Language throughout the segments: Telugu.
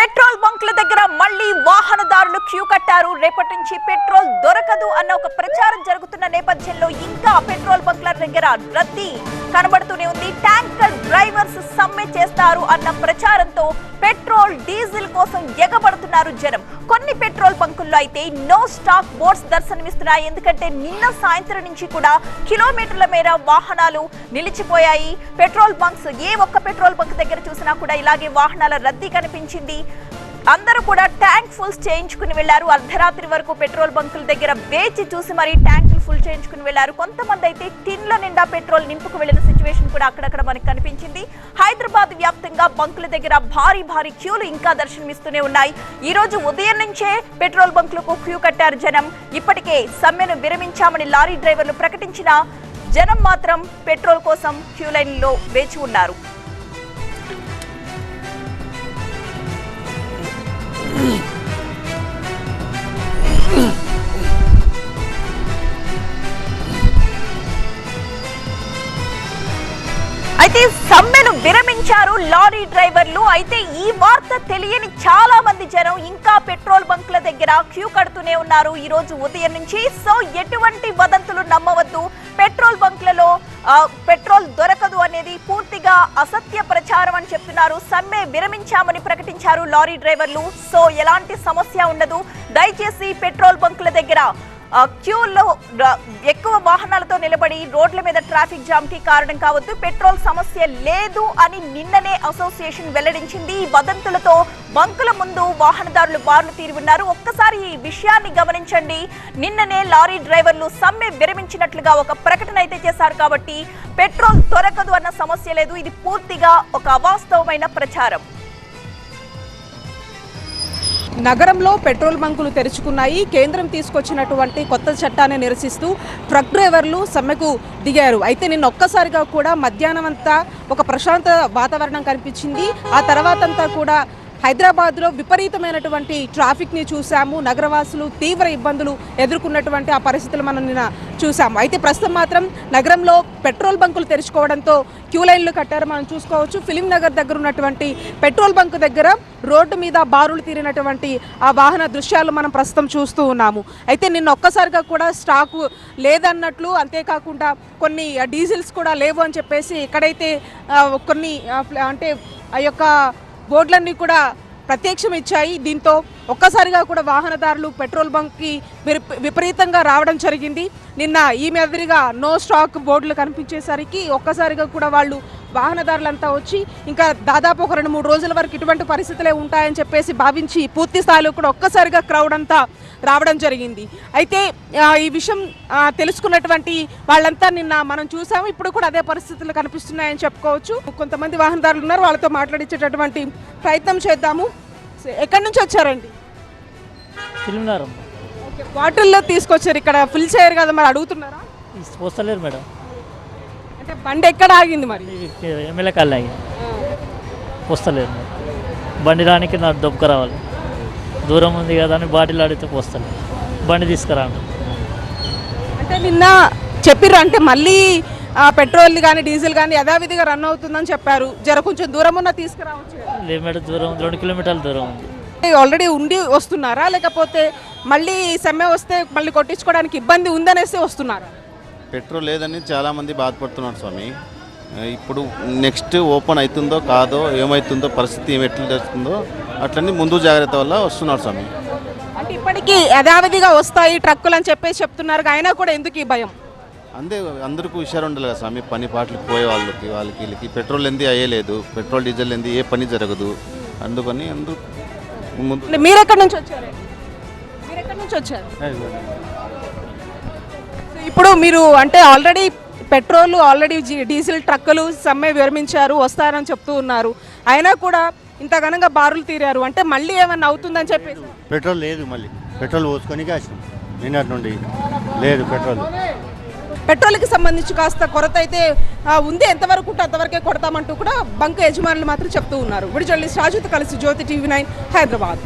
పెట్రోల్ బంక్ల దగ్గర మళ్ళీ వాహనదారులు క్యూ కట్టారు. రేపటి నుంచి పెట్రోల్ దొరకదు అన్న ఒక ప్రచారం జరుగుతున్న నేపథ్యంలో ఇంకా పెట్రోల్ బంక్ల దగ్గర రద్దీ కనబడుతూనే ఉంది. ట్యాంకర్ డ్రైవర్స్ సమ్మె చేస్తారు అన్న ప్రచారంతో పెట్రోల్ డీజిల్ కోసం ఎగబడుతున్నారు జనం. కొన్ని పెట్రోల్ పార్కుల్లో అయితే నో స్టాక్ బోర్డ్స్ దర్శనమిస్తున్నాయి. ఎందుకంటే నిన్న సాయంత్రం నుంచి కూడా కిలోమీటర్ల మేర వాహనాలు నిలిచిపోయాయి. పెట్రోల్ బంక్స్ ఏ ఒక్క పెట్రోల్ బంక్ దగ్గర చూసినా కూడా ఇలాగే వాహనాల రద్దీ కనిపించింది. అందరూ కూడా ట్యాంక్ ఫుల్స్ చేయించుకుని వెళ్ళారు అర్ధరాత్రి వరకు పెట్రోల్ బంకుల దగ్గర వేచి చూసి మరి ట్యాంకులు ఫుల్ చేయించుకుని వెళ్ళారు కొంతమంది అయితే టిన్ల నిండా పెట్రోల్ నింపుకు వెళ్ళిన సిచ్యువేషన్ కూడా అక్కడక్కడ మనకు కనిపించింది. హైదరాబాద్ వ్యాప్తంగా బంకుల దగ్గర భారీ భారీ క్యూలు ఇంకా దర్శనమిస్తూనే ఉన్నాయి. ఈ రోజు ఉదయం నుంచే పెట్రోల్ బంకులకు క్యూ కట్టారు జనం. ఇప్పటికే సమ్మెను విరమించామని లారీ డ్రైవర్లు ప్రకటించిన జనం మాత్రం పెట్రోల్ కోసం క్యూ లైన్లో వేచి ఉన్నారు. అయితే సమ్మెను విరమించారు లారీ డ్రైవర్లు. అయితే ఈ వార్త తెలియని చాలా మంది జనం ఇంకా పెట్రోల్ బంకుల దగ్గర క్యూ కడుతూనే ఉన్నారు. ఈ రోజు ఉదయం నుంచి సో ఎటువంటి వదంతులు నమ్మవద్దు. పెట్రోల్ బంకులలో పెట్రోల్ దొరకదు అనేది పూర్తిగా అసత్య ప్రచారం అని చెప్తున్నారు. సమ్మె విరమించామని ప్రకటించారు లారీ డ్రైవర్లు. సో ఎలాంటి సమస్య ఉండదు. దయచేసి పెట్రోల్ బంకుల దగ్గర క్యూల్లో ఎక్కువ వాహనాలతో నిలబడి రోడ్ల మీద ట్రాఫిక్ జామ్కి కారణం కావద్దు. పెట్రోల్ సమస్య లేదు అని నిన్ననే అసోసియేషన్ వెల్లడించింది. ఈ వదంతులతో బంకుల ముందు వాహనదారులు బార్లు తీరి ఉన్నారు. ఒక్కసారి ఈ విషయాన్ని గమనించండి. నిన్ననే లారీ డ్రైవర్లు సమ్మె విరమించినట్లుగా ఒక ప్రకటన అయితే చేశారు కాబట్టి పెట్రోల్ దొరకదు అన్న సమస్య లేదు. ఇది పూర్తిగా ఒక అవాస్తవమైన ప్రచారం. నగరంలో పెట్రోల్ బంకులు తెరుచుకున్నాయి. కేంద్రం తీసుకొచ్చినటువంటి కొత్త చట్టాన్ని నిరసిస్తూ ట్రక్ డ్రైవర్లు సమ్మెకు దిగారు. అయితే నిన్న ఒక్కసారిగా కూడా మధ్యాహ్నం అంతా ఒక ప్రశాంత వాతావరణం కనిపించింది. ఆ తర్వాత అంతా కూడా హైదరాబాద్లో విపరీతమైనటువంటి ట్రాఫిక్ని చూసాము నగరవాసులు తీవ్ర ఇబ్బందులు ఎదుర్కొన్నటువంటి ఆ పరిస్థితులు మనం నిన్న చూసాము. అయితే ప్రస్తుతం మాత్రం నగరంలో పెట్రోల్ బంకులు తెరుచుకోవడంతో క్యూ లైన్లు కట్టారు మనం చూసుకోవచ్చు. ఫిలిం నగర్ దగ్గర ఉన్నటువంటి పెట్రోల్ బంక్ దగ్గర రోడ్డు మీద బారులు తీరినటువంటి ఆ వాహన దృశ్యాలు మనం ప్రస్తుతం చూస్తూ ఉన్నాము. అయితే నిన్న ఒక్కసారిగా కూడా స్టాకు లేదన్నట్లు అంతేకాకుండా కొన్ని డీజిల్స్ కూడా లేవు అని చెప్పేసి ఎక్కడైతే కొన్ని అంటే ఆ యొక్క బోర్డులన్నీ కూడా ప్రత్యక్షం ఇచ్చాయి. దీంతో ఒక్కసారిగా కూడా వాహనదారులు పెట్రోల్ బంక్కి విపరీతంగా రావడం జరిగింది. నిన్న ఈ మాదిరిగా నో స్టాక్ బోర్డులు కనిపించేసరికి ఒక్కసారిగా కూడా వాళ్ళు వాహనదారులంతా వచ్చి ఇంకా దాదాపు ఒక రెండు మూడు రోజుల వరకు ఇటువంటి పరిస్థితులే ఉంటాయని చెప్పేసి భావించి పూర్తి స్థాయిలో కూడా ఒక్కసారిగా క్రౌడ్ అంతా రావడం జరిగింది. అయితే ఈ విషయం తెలుసుకున్నటువంటి వాళ్ళంతా నిన్న మనం చూసాము. ఇప్పుడు కూడా అదే పరిస్థితులు కనిపిస్తున్నాయని చెప్పుకోవచ్చు. కొంతమంది వాహనదారులు ఉన్నారు. వాళ్ళతో మాట్లాడించేటటువంటి ప్రయత్నం చేద్దాము. ఎక్కడి నుంచి వచ్చారండి? ఓకే బాటిల్లో తీసుకొచ్చారు ఇక్కడ ఫుల్ చేయరు కదా మరి అడుగుతున్నారా? వస్తలేరు మేడం. అంటే బండి ఎక్కడ ఆగింది మరి? ఎమ్మెల్యే కాళ్ళు ఆగి వస్తలేరు మేడం. బండి రానికి నా దొబ్బక రావాలి. దూరం ఉంది కదా అని బాటిల్ ఆడితే వస్తలేదు బండి తీసుకురా. అంటే నిన్న చెప్పిర్రు అంటే మళ్ళీ ఆ, పెట్రోల్ కానీ డీజిల్ కానీ యథావిధిగా రన్ అవుతుందని చెప్పారు. జర కొంచెం దూరం ఉన్న తీసుకురావచ్చు. లేదు మేడం దూరం రెండు కిలోమీటర్ల దూరం ఉంది. ఆల్రెడీ ఉండి వస్తున్నారా? లేకపోతే మళ్ళీ సమ్మె వస్తే మళ్ళీ కొట్టించుకోవడానికి ఇబ్బంది ఉందనేసి వస్తున్నారా? పెట్రోల్ లేదని చాలామంది బాధపడుతున్నారు స్వామి. ఇప్పుడు నెక్స్ట్ ఓపెన్ అవుతుందో కాదో ఏమవుతుందో పరిస్థితి ఏమి ఎట్లా జరుగుతుందో అట్లన్నీ ముందు జాగ్రత్త వల్ల వస్తున్నారు స్వామి. అంటే ఇప్పటికీ యథావిధిగా వస్తాయి ట్రక్కులు అని చెప్పేసి చెప్తున్నారు. అయినా కూడా ఎందుకు ఈ భయం? అందే అందరికీ హుషారు ఉండాలి కదా స్వామి. పని పాటలకు పోయే వాళ్ళకి వాళ్ళకి వీళ్ళకి పెట్రోల్ ఎంది అయ్యలేదు. పెట్రోల్ డీజిల్ ఎంది ఏ పని జరగదు. అందుకని అందుకు ముందు అంటే మీరు ఎక్కడి నుంచి వచ్చారు? మీరు ఎక్కడి నుంచి వచ్చారు? సో ఇప్పుడు మీరు అంటే ఆల్రెడీ పెట్రోల్ ఆల్రెడీ డీజిల్ ట్రక్కులు సమ్మె విరమించారు వస్తారని చెప్తూ ఉన్నారు. అయినా కూడా ఇంత ఘనంగా బారులు తీరారు. అంటే మళ్ళీ ఏమన్నా అవుతుందని చెప్పేసి? పెట్రోల్ లేదు మళ్ళీ. పెట్రోల్ పోసుకొని కాసినాం. నిన్నటి నుండి లేదు పెట్రోల్. పెట్రోల్కి సంబంధించి కాస్త కొరత అయితే ఉంది. ఎంతవరకు ఉంటే అంతవరకే కొడతామంటూ కూడా బంక్ యజమానులు మాత్రం చెప్తూ ఉన్నారు. విడిజల్లి రాజుతో కలిసి Jyothi TV nine Hyderabad.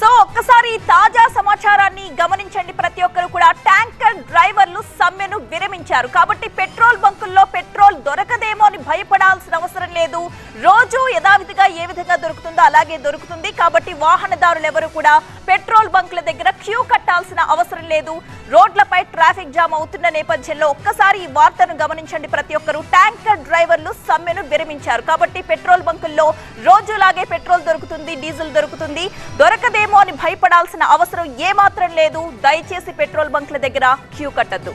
So ఒక్కసారి తాజా సమాచారాన్ని గమనించండి. ప్రతి ఒక్కరు కూడా ట్యాంకర్ డ్రైవర్లు సమ్మెను విరమించారు. కాబట్టి పెట్రోల్ బంకుల్లో పెట్రోల్ దొరకదేమో అని భయపడాల్సిన అవసరం లేదు. రోజు యథావిధిగా ఏ విధంగా దొరుకుతుందో అలాగే దొరుకుతుంది. కాబట్టి వాహనదారులు ఎవరు కూడా పెట్రోల్ బంకుల దగ్గర చేయాల్సిన అవసరం లేదు. రోడ్లపై ట్రాఫిక్ జామ్ అవుతున్న నేపథ్యంలో ఒక్కసారి ఈ వార్తను గమనించండి. ప్రతి ఒక్కరు ట్యాంకర్ డ్రైవర్లు సమ్మెను విరమించారు. కాబట్టి పెట్రోల్ బంకుల్లో రోజులాగే పెట్రోల్ దొరుకుతుంది డీజిల్ దొరుకుతుంది. దొరకదేమో అని భయపడాల్సిన అవసరం ఏమాత్రం లేదు. దయచేసి పెట్రోల్ బంకుల దగ్గర క్యూ కట్టద్దు.